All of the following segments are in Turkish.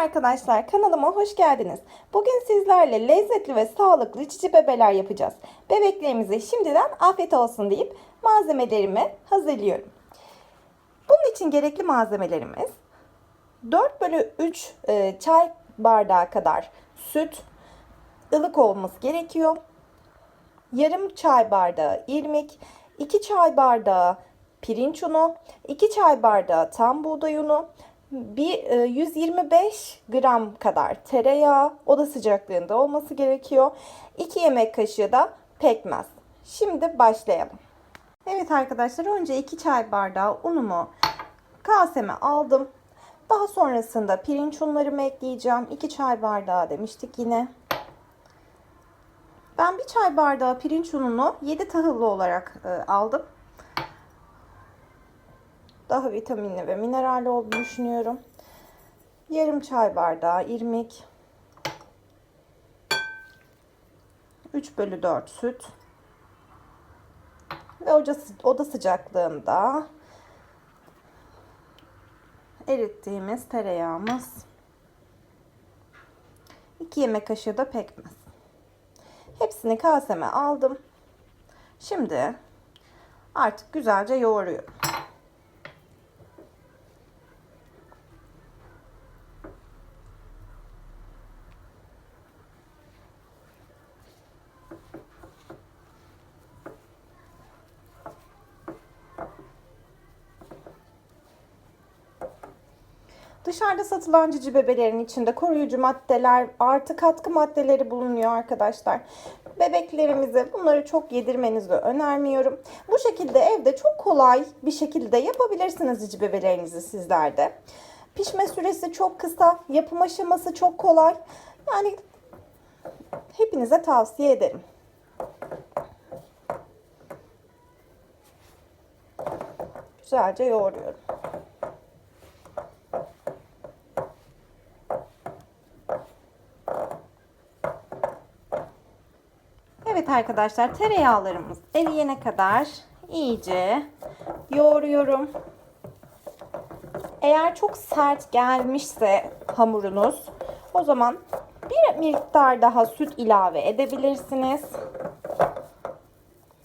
Merhaba arkadaşlar, kanalıma hoş geldiniz. Bugün sizlerle lezzetli ve sağlıklı cici bebeler yapacağız. Bebeklerimize şimdiden afiyet olsun deyip malzemelerimi hazırlıyorum. Bunun için gerekli malzemelerimiz 4 bölü 3 e, çay bardağı kadar süt, ılık olması gerekiyor. Yarım çay bardağı irmik, 2 çay bardağı pirinç unu, 2 çay bardağı tam buğday unu, bir e, 125 gram kadar tereyağı oda sıcaklığında olması gerekiyor. 2 yemek kaşığı da pekmez. Şimdi başlayalım. Evet arkadaşlar önce 2 çay bardağı unumu kaseme aldım. Daha sonrasında pirinç unlarımı ekleyeceğim. 2 çay bardağı demiştik yine. Ben bir çay bardağı pirinç ununu 7 tahıllı olarak e, aldım. Daha vitaminli ve mineralli olduğunu düşünüyorum. Yarım çay bardağı irmik. 3 bölü 4 süt. Ve oda, sıcaklığında erittiğimiz tereyağımız. 2 yemek kaşığı da pekmez. Hepsini kaseme aldım. Şimdi artık güzelce yoğuruyorum. Dışarıda satılan cici bebelerin içinde koruyucu maddeler, artı katkı maddeleri bulunuyor arkadaşlar. Bebeklerimize bunları çok yedirmenizi önermiyorum. Bu şekilde evde çok kolay bir şekilde yapabilirsiniz cici bebelerinizi sizlerde. Pişme süresi çok kısa, yapım aşaması çok kolay. Yani hepinize tavsiye ederim. Güzelce yoğuruyorum. Arkadaşlar tereyağlarımız eriyene kadar iyice yoğuruyorum. Eğer çok sert gelmişse hamurunuz o zaman bir miktar daha süt ilave edebilirsiniz.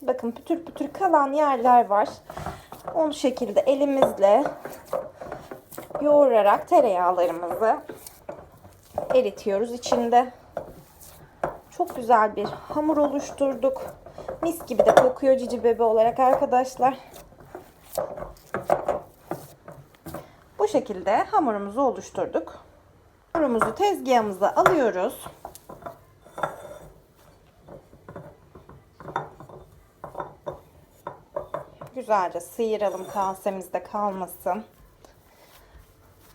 Bakın pütür pütür kalan yerler var. Onu şekilde elimizle yoğurarak tereyağlarımızı eritiyoruz içinde. Çok güzel bir hamur oluşturduk. Mis gibi de kokuyor cici bebe olarak arkadaşlar. Bu şekilde hamurumuzu oluşturduk. Hamurumuzu tezgahımıza alıyoruz. Güzelce sıyıralım kasemizde kalmasın.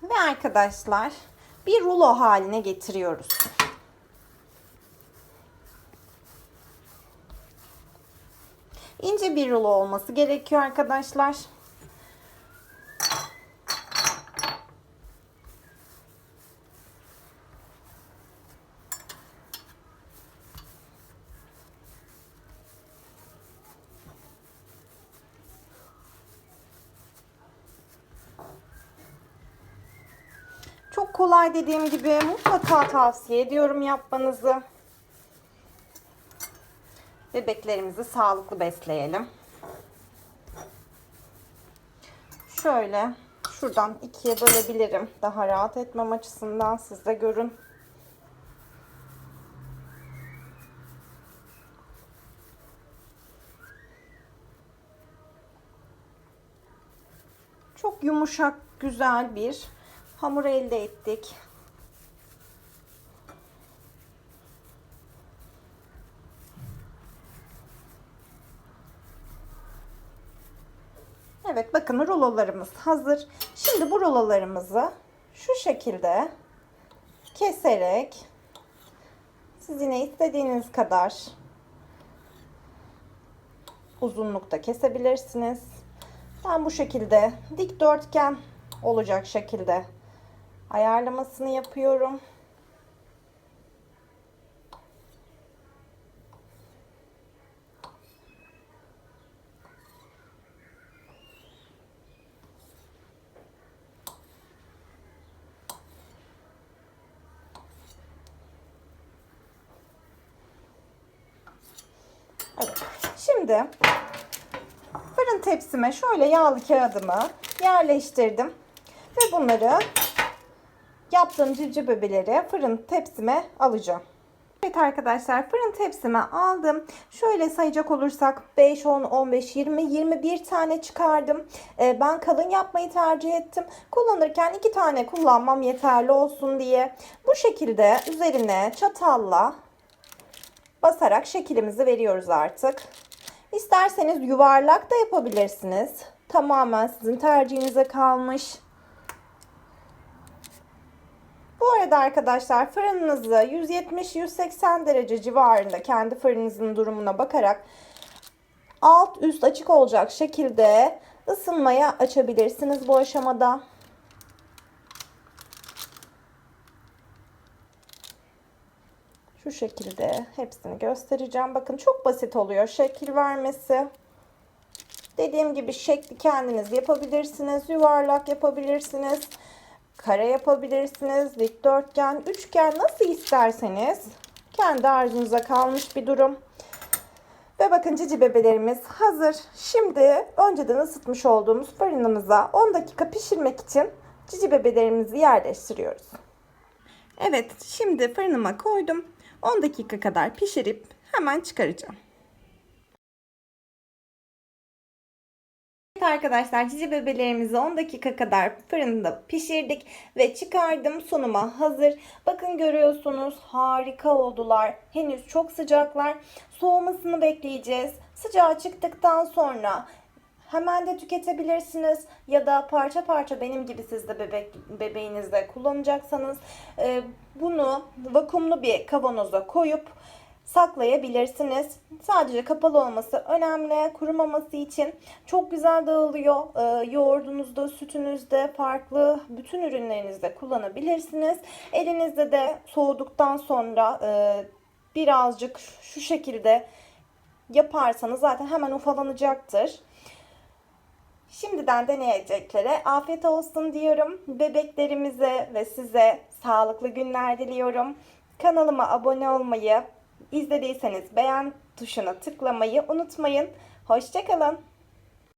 Ve arkadaşlar bir rulo haline getiriyoruz. İnce bir rulo olması gerekiyor arkadaşlar. Çok kolay dediğim gibi mutlaka tavsiye ediyorum yapmanızı. Bebeklerimizi sağlıklı besleyelim. Şöyle şuradan ikiye bölebilirim. Daha rahat etmem açısından siz de görün. Çok yumuşak, güzel bir hamur elde ettik. Evet bakın rulolarımız hazır. Şimdi bu rulolarımızı şu şekilde keserek siz yine istediğiniz kadar uzunlukta kesebilirsiniz. Ben bu şekilde dikdörtgen olacak şekilde ayarlamasını yapıyorum. Evet. Şimdi fırın tepsime şöyle yağlı kağıdımı yerleştirdim. Ve bunları yaptığım civciv bebeleri fırın tepsime alacağım. Evet arkadaşlar fırın tepsime aldım. Şöyle sayacak olursak 5, 10, 15, 20, 21 tane çıkardım. Ee, ben kalın yapmayı tercih ettim. Kullanırken 2 tane kullanmam yeterli olsun diye. Bu şekilde üzerine çatalla basarak şeklimizi veriyoruz artık. İsterseniz yuvarlak da yapabilirsiniz. Tamamen sizin tercihinize kalmış. Bu arada arkadaşlar fırınınızı 170-180 derece civarında kendi fırınınızın durumuna bakarak alt üst açık olacak şekilde ısınmaya açabilirsiniz bu aşamada. Şu şekilde hepsini göstereceğim. Bakın çok basit oluyor şekil vermesi. Dediğim gibi şekli kendiniz yapabilirsiniz. Yuvarlak yapabilirsiniz. Kare yapabilirsiniz. Dikdörtgen, üçgen nasıl isterseniz. Kendi arzunuza kalmış bir durum. Ve bakın cici bebelerimiz hazır. Şimdi önceden ısıtmış olduğumuz fırınımıza 10 dakika pişirmek için cici bebelerimizi yerleştiriyoruz. Evet şimdi fırınıma koydum. 10 dakika kadar pişirip hemen çıkaracağım. Evet arkadaşlar cici bebelerimizi 10 dakika kadar fırında pişirdik ve çıkardım sunuma hazır. Bakın görüyorsunuz harika oldular. Henüz çok sıcaklar. Soğumasını bekleyeceğiz. Sıcağı çıktıktan sonra hemen de tüketebilirsiniz ya da parça parça benim gibi siz de bebek bebeğinizde kullanacaksanız e, bunu vakumlu bir kavanoza koyup saklayabilirsiniz. Sadece kapalı olması önemli. Kurumaması için çok güzel dağılıyor. Ee, yoğurdunuzda, sütünüzde, farklı bütün ürünlerinizde kullanabilirsiniz. Elinizde de soğuduktan sonra e, birazcık şu şekilde yaparsanız zaten hemen ufalanacaktır. Şimdiden deneyeceklere afiyet olsun diyorum. Bebeklerimize ve size sağlıklı günler diliyorum. Kanalıma abone olmayı, İzlediyseniz beğen tuşuna tıklamayı unutmayın. Hoşçakalın.